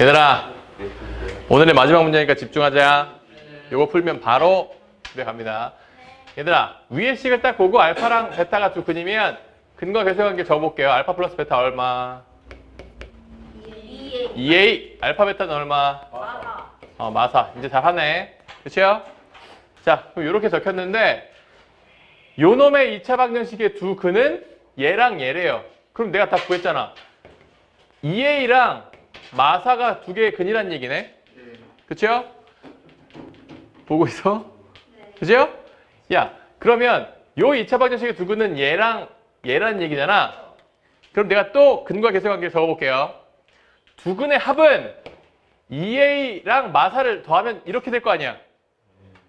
얘들아 오늘의 마지막 문제니까 집중하자. 요거 풀면 바로 집에 갑니다. 얘들아 위의 식을 딱 보고 알파랑 베타가 두 근이면 근과 계수관계 적어볼게요. 알파 플러스 베타 얼마? 2에 2a 알파 베타는 얼마? 마사. 어 마사. 이제 잘 하네. 그치요? 자 그럼 이렇게 적혔는데 요 놈의 2차 방정식의 두 근은 얘랑 얘래요. 그럼 내가 다 구했잖아. 2a랑 마사가 두 개의 근이란 얘기네 그치요? 보고 있어? 그죠? 야 그러면 요 2차 방정식의 두 근은 얘랑 얘란 얘기잖아 그럼 내가 또 근과 계수 관계를 적어볼게요 두 근의 합은 2a랑 마사를 더하면 이렇게 될 거 아니야.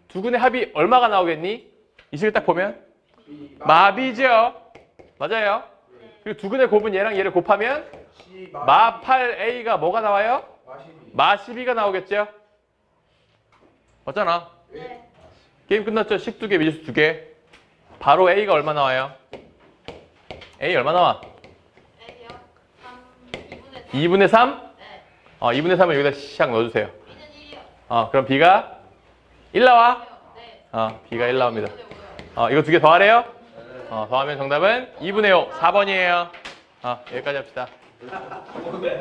두 근의 합이 얼마가 나오겠니? 이 식을 딱 보면 마비죠. 맞아요. 그리고 두 근의 곱은 얘랑 얘를 곱하면 마 8a가 뭐가 나와요? 마 12가 나오겠죠? 맞잖아. 네 게임 끝났죠? 식두 개, 미지수 두 개. 바로 a가 얼마 나와요? a 얼마 나와? A요 3 2분의 3 2분의 3? 네 어, 2분의 3을 여기다 시작 넣어주세요. B는 1이요 어, 그럼 b가 1 나와? 네 어, b가 1 나옵니다. 2분의 5요 어, 이거 두 개 더하래요? 어, 더하면 정답은 2분의 5, 4번이에요. 어, 여기까지 합시다. ここで。